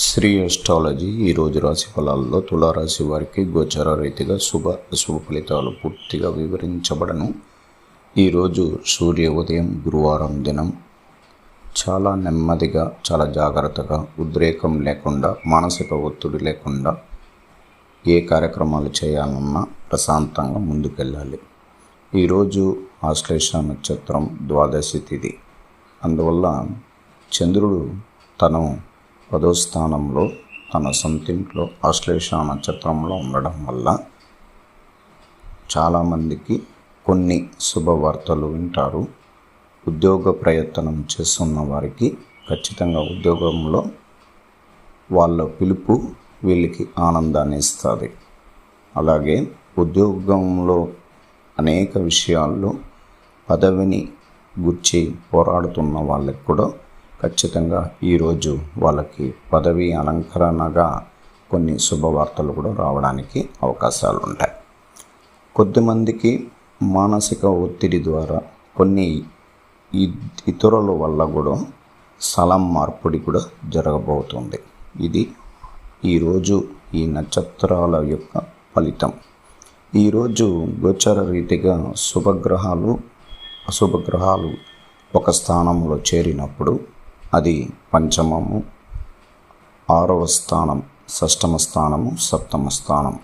Shri astrology ఈరోజు రాశి ఫలాల్లో తులారాశి వారికి గోచర రీతిగా శుభ అశుభ ఫలితాలు పూర్తిగా వివరించబడను. ఈరోజు సూర్య ఉదయం గురువారం దినం చాలా నెమ్మదిగా చాలా జాగ్రత్తగా ఉద్రేకం లేకుండా మానసిక ఒత్తిడి లేకుండా ఏ కార్యక్రమాలు చేయాలన్నా ప్రశాంతంగా ముందుకెళ్ళాలి. ఈరోజు ఆశ్లేష నక్షత్రం ద్వాదశి తిథి అందువల్ల చంద్రుడు తను పదో స్థానంలో తన సొంతింట్లో ఆశ్లేష నక్షత్రంలో ఉండడం వల్ల చాలామందికి కొన్ని శుభవార్తలు వింటారు. ఉద్యోగ ప్రయత్నం చేస్తున్న వారికి ఖచ్చితంగా ఉద్యోగంలో వాళ్ళ పిలుపు వీళ్ళకి ఆనందాన్ని ఇస్తుంది. అలాగే ఉద్యోగంలో అనేక విషయాల్లో పదవిని గుర్చి పోరాడుతున్న వాళ్ళకి కూడా ఖచ్చితంగా ఈరోజు వాళ్ళకి పదవి అలంకరణగా కొన్ని శుభవార్తలు కూడా రావడానికి అవకాశాలు ఉంటాయి కొద్దిమందికి మానసిక ఒత్తిడి ద్వారా కొన్ని ఇతరుల వల్ల కూడా స్థలం మార్పిడి కూడా జరగబోతుంది. ఇది ఈరోజు ఈ నక్షత్రాల యొక్క ఫలితం. ఈరోజు గోచర రీతిగా శుభగ్రహాలు అశుభగ్రహాలు ఒక స్థానంలో చేరినప్పుడు అది పంచమము ఆరవ స్థానం షష్టమ స్థానము సప్తమ స్థానం.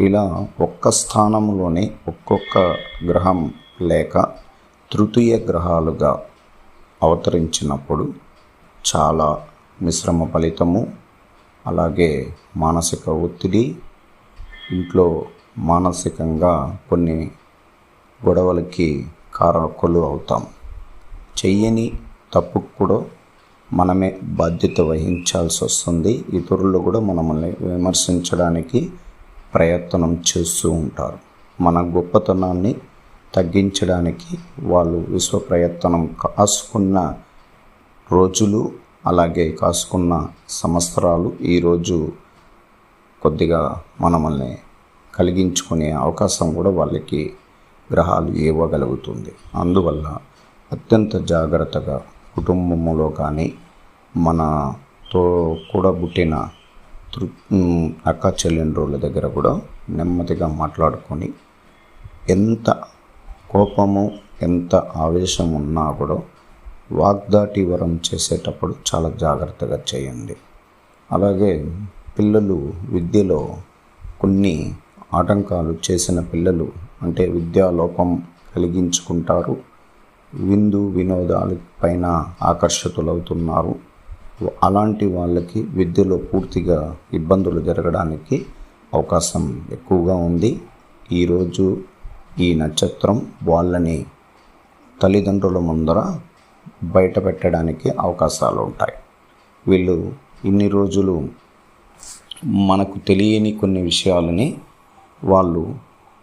ఇలా ఒక్క స్థానంలోనే ఒక్కొక్క గ్రహం లేక తృతీయ గ్రహాలుగా అవతరించినప్పుడు చాలా మిశ్రమ ఫలితము అలాగే మానసిక ఒత్తిడి ఇంట్లో మానసికంగా కొన్ని గొడవలకి కారకులు అవుతాం. చెయ్యని తప్పుకు కూడా మనమే బాధ్యత వహించాల్సి వస్తుంది. ఇతరులు కూడా మనల్ని విమర్శించడానికి ప్రయత్నం చేస్తూ ఉంటారు. మన గొప్పతనాన్ని తగ్గించడానికి వాళ్ళు విశ్వ ప్రయత్నం కాసుకున్న రోజులు అలాగే కాసుకున్న సంవత్సరాలు ఈరోజు కొద్దిగా మనల్ని కలిగించుకునే అవకాశం కూడా వాళ్ళకి గ్రహాలు ఇవ్వగలుగుతుంది. అందువల్ల అత్యంత జాగ్రత్తగా కుటుంబంలో కానీ మనతో కూడా పుట్టిన తృ అక్క చెల్లెండ్రుల దగ్గర కూడా నెమ్మదిగా మాట్లాడుకొని ఎంత కోపము ఎంత ఆవేశం ఉన్నా కూడా వాగ్దాటి వరం చేసేటప్పుడు చాలా జాగ్రత్తగా చేయండి. అలాగే పిల్లలు విద్యలో కొన్ని ఆటంకాలు చేసిన పిల్లలు అంటే విద్యాలోపం కలిగించుకుంటారు. విందు వినోదాల పైన ఆకర్షితులవుతున్నారు. అలాంటి వాళ్ళకి విద్యలో పూర్తిగా ఇబ్బందులు జరగడానికి అవకాశం ఎక్కువగా ఉంది. ఈరోజు ఈ నక్షత్రం వాళ్ళని తల్లిదండ్రుల ముందర బయట పెట్టడానికి అవకాశాలు ఉంటాయి. వీళ్ళు ఇన్ని రోజులు మనకు తెలియని కొన్ని విషయాలని వాళ్ళు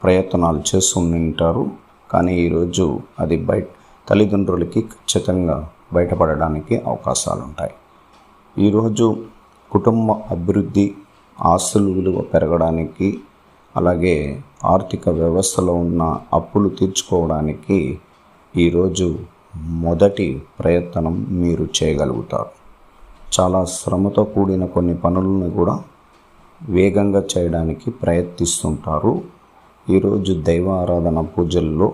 ప్రయత్నాలు చేస్తూ ఉంటారు. కానీ ఈరోజు అది బయట తల్లిదండ్రులకి ఖచ్చితంగా బయటపడడానికి అవకాశాలు ఉంటాయి. ఈరోజు కుటుంబ అభివృద్ధి ఆస్తుల విలువ పెరగడానికి అలాగే ఆర్థిక వ్యవస్థలో ఉన్న అప్పులు తీర్చుకోవడానికి ఈరోజు మొదటి ప్రయత్నం మీరు చేయగలుగుతారు. చాలా శ్రమతో కూడిన కొన్ని పనులను కూడా వేగంగా చేయడానికి ప్రయత్నిస్తుంటారు. ఈరోజు దైవ ఆరాధన పూజల్లో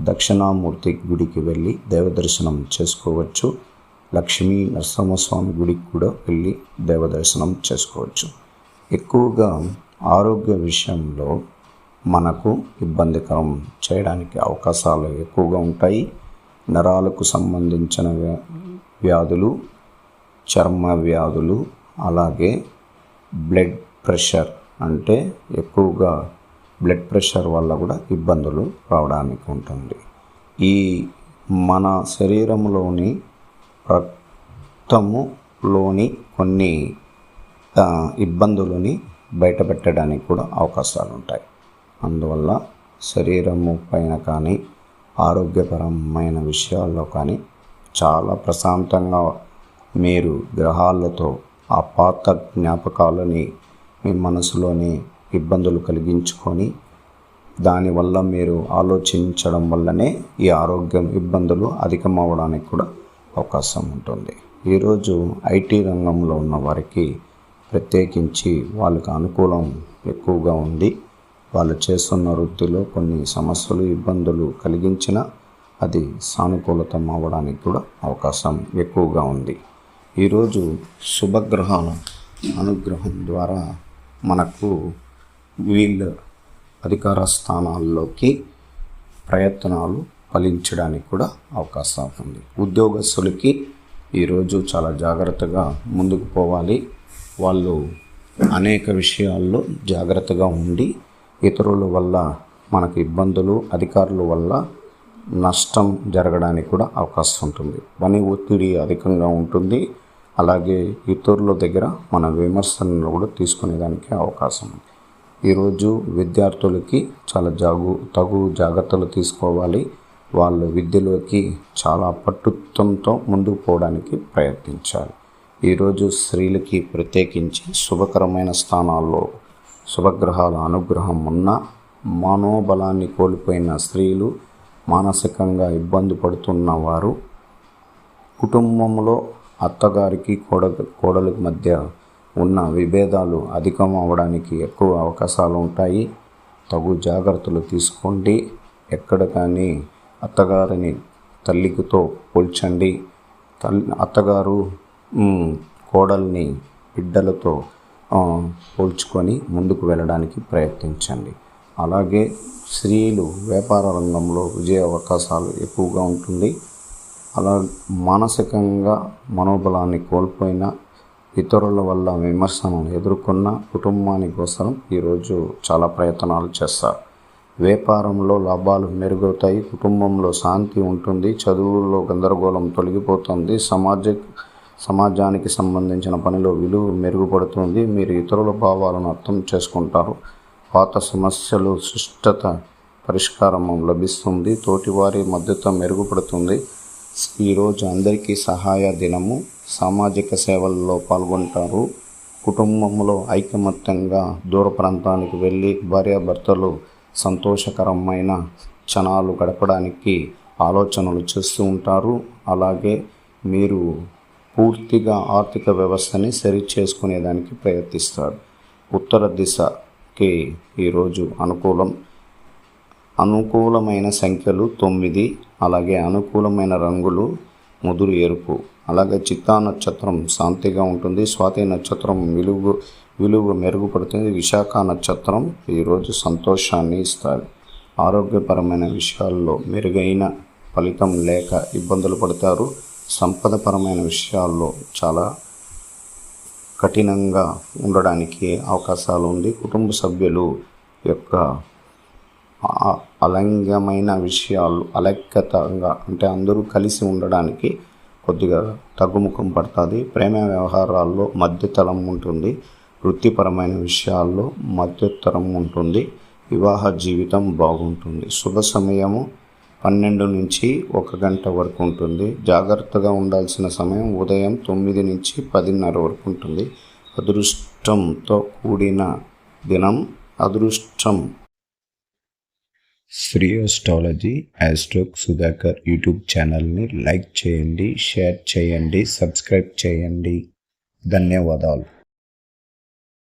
దక్షిణామూర్తి గుడికి వెళ్ళి దైవ దర్శనం చేసుకోవచ్చు. లక్ష్మీ నరసింహస్వామి గుడికి కూడా వెళ్ళి దేవదర్శనం చేసుకోవచ్చు. ఎక్కువగా ఆరోగ్య విషయంలో మనకు ఇబ్బందికరం చేయడానికి అవకాశాలు ఎక్కువగా ఉంటాయి. నరాలకు సంబంధించిన వ్యా- వ్యాధులు చర్మ వ్యాధులు అలాగే బ్లడ్ ప్రెషర్ అంటే ఎక్కువగా బ్లడ్ ప్రెషర్ వల్ల కూడా ఇబ్బందులు రావడానికి ఉంటుంది. ఈ మన శరీరంలోని రక్తములోని కొన్ని ఇబ్బందులని బయటపెట్టడానికి కూడా అవకాశాలు ఉంటాయి అందువల్ల శరీరము పైన కానీ ఆరోగ్యపరమైన విషయాల్లో కానీ చాలా ప్రశాంతంగా మీరు గ్రహాలతో ఆ పాత జ్ఞాపకాలని మీ మనసులోని ఇబ్బందులు కలిగించుకొని దానివల్ల మీరు ఆలోచించడం వల్లనే ఈ ఆరోగ్యం ఇబ్బందులు అధికమవడానికి కూడా అవకాశం ఉంటుంది. ఈరోజు ఐటీ రంగంలో ఉన్న వారికి ప్రత్యేకించి వాళ్ళకి అనుకూలం ఎక్కువగా ఉంది. వాళ్ళు చేస్తున్న వృత్తిలో కొన్ని సమస్యలు ఇబ్బందులు కలిగించినా అది సానుకూలతం అవ్వడానికి కూడా అవకాశం ఎక్కువగా ఉంది. ఈరోజు శుభగ్రహాల అనుగ్రహం ద్వారా మనకు వీళ్ళ అధికార స్థానాల్లోకి ప్రయత్నాలు ఫలించడానికి కూడా అవకాశం ఉంది. ఉద్యోగస్తులకి ఈరోజు చాలా జాగ్రత్తగా ముందుకు పోవాలి. వాళ్ళు అనేక విషయాల్లో జాగ్రత్తగా ఉండి ఇతరుల వల్ల మనకు ఇబ్బందులు అధికారుల వల్ల నష్టం జరగడానికి కూడా అవకాశం ఉంటుంది. పని ఒత్తిడి అధికంగా ఉంటుంది. అలాగే ఇతరుల దగ్గర మన విమర్శలను కూడా తీసుకునేదానికి అవకాశం ఉంది. ఈరోజు విద్యార్థులకి చాలా జాగు తగు జాగ్రత్తలు తీసుకోవాలి. వాళ్ళ విద్యలోకి చాలా పట్టుత్వంతో ముందుకు పోవడానికి ప్రయత్నించాలి ఈరోజు స్త్రీలకి ప్రత్యేకించి శుభకరమైన స్థానాల్లో శుభగ్రహాల అనుగ్రహం ఉన్న మనోబలాన్ని కోల్పోయిన స్త్రీలు మానసికంగా ఇబ్బంది పడుతున్న వారు కుటుంబంలో అత్తగారికి కోడ కోడలకు మధ్య ఉన్న విభేదాలు అధికం అవడానికి ఎక్కువ అవకాశాలు ఉంటాయి. తగు జాగ్రత్తలు తీసుకోండి. ఎక్కడ కానీ అత్తగారిని తల్లికితో పోల్చండి. తల్లి అత్తగారు కోడల్ని బిడ్డలతో పోల్చుకొని ముందుకు వెళ్ళడానికి ప్రయత్నించండి. అలాగే స్త్రీలు వ్యాపార రంగంలో విజయ అవకాశాలు ఎక్కువగా ఉంటుంది. అలా మానసికంగా మనోబలాన్ని కోల్పోయిన ఇతరుల వల్ల విమర్శను ఎదుర్కొన్న కుటుంబాని కోసం ఈరోజు చాలా ప్రయత్నాలు చేస్తారు. వ్యాపారంలో లాభాలు మెరుగవుతాయి కుటుంబంలో శాంతి ఉంటుంది చదువుల్లో గందరగోళం తొలగిపోతుంది సమాజ సమాజానికి సంబంధించిన పనిలో విలువ మెరుగుపడుతుంది మీరు ఇతరుల భావాలను అర్థం చేసుకుంటారు. పాత సమస్యలు సుష్టత పరిష్కారం లభిస్తుంది తోటివారి మద్దతు మెరుగుపడుతుంది. ఈరోజు అందరికీ సహాయ దినము. సామాజిక సేవల్లో పాల్గొంటారు. కుటుంబంలో ఐకమత్యంగా దూర ప్రాంతానికి వెళ్ళి భార్యాభర్తలు సంతోషకరమైన క్షణాలు గడపడానికి ఆలోచనలు చేస్తూ ఉంటారు. అలాగే మీరు పూర్తిగా ఆర్థిక వ్యవస్థని సరి చేసుకునేదానికి ప్రయత్నిస్తారు. ఉత్తర దిశకి ఈరోజు అనుకూలం. అనుకూలమైన సంఖ్యలు తొమ్మిది అలాగే అనుకూలమైన రంగులు ముదురు ఎరుపు. అలాగే చిత్తా నక్షత్రం శాంతిగా ఉంటుంది. స్వాతి నక్షత్రం వెలుగు విలువ మెరుగుపడుతుంది. విశాఖ నక్షత్రం ఈరోజు సంతోషాన్ని ఇస్తారు ఆరోగ్యపరమైన విషయాల్లో మెరుగైన ఫలితం లేక ఇబ్బందులు పడతారు. సంపదపరమైన విషయాల్లో చాలా కఠినంగా ఉండడానికి అవకాశాలు ఉంది. కుటుంబ సభ్యులు యొక్క అలంఘమైన విషయాలు అలక్యతంగా అంటే అందరూ కలిసి ఉండడానికి కొద్దిగా తగ్గుముఖం పడుతుంది. ప్రేమ వ్యవహారాల్లో మధ్యతలం ఉంటుంది. వృత్తిపరమైన విషయాల్లో మధ్యతరం ఉంటుంది. వివాహ జీవితం బాగుంటుంది. శుభ సమయము పన్నెండు నుంచి ఒక గంట వరకు ఉంటుంది. జాగ్రత్తగా ఉండాల్సిన సమయం ఉదయం తొమ్మిది నుంచి పదిన్నర వరకు ఉంటుంది. అదృష్టంతో కూడిన దినం అదృష్టం. శ్రీయోస్టాలజీ యాస్ట్రోక్ సుధాకర్ యూట్యూబ్ ఛానల్ని లైక్ చేయండి షేర్ చేయండి సబ్స్క్రైబ్ చేయండి. ధన్యవాదాలు.